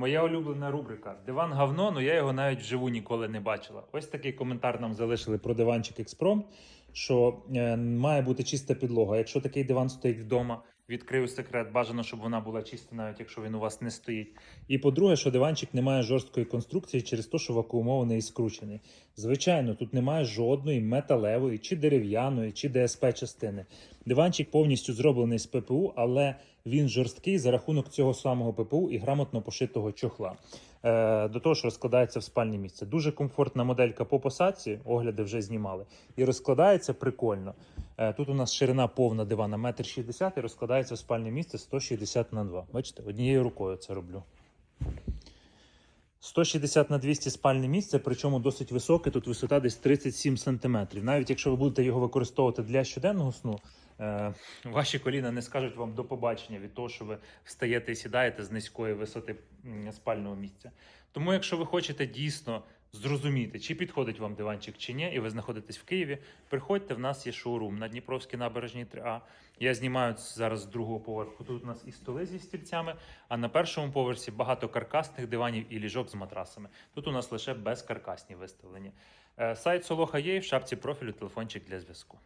Моя улюблена рубрика. Диван говно, але я його навіть вживу ніколи не бачила. Ось такий коментар нам залишили про диванчик Експром, що е, має бути чиста підлога. Якщо такий диван стоїть вдома, відкрию секрет, бажано, щоб вона була чиста, навіть якщо він у вас не стоїть. І по-друге, що диванчик не має жорсткої конструкції через те, що вакуумований і скручений. Звичайно, тут немає жодної металевої, чи дерев'яної, чи ДСП частини. Диванчик повністю зроблений з ППУ, але він жорсткий за рахунок цього самого ППУ і грамотно пошитого чохла. Е, до того ж розкладається в спальне місце. Дуже комфортна моделька по посадці, огляди вже знімали. І розкладається прикольно. Е, тут у нас ширина повна дивана 1,60 м і розкладається в спальне місце 160 на 2. Бачите, однією рукою це роблю. 160 на 200 спальне місце, причому досить високе, тут висота десь 37 см. Навіть якщо ви будете його використовувати для щоденного сну, е, ваші коліна не скажуть вам до побачення від того, що ви встаєте і сідаєте з низької висоти спального місця. Тому, якщо ви хочете дійсно зрозуміти, чи підходить вам диванчик чи ні, і ви знаходитесь в Києві, приходьте, в нас є шоурум на Дніпровській набережній 3А. Я знімаю зараз з другого поверху. Тут у нас і столи зі стільцями, а на першому поверсі багато каркасних диванів і ліжок з матрасами. Тут у нас лише безкаркасні виставлені. Е, Сайт Солоха є в шапці профілю телефончик для зв'язку.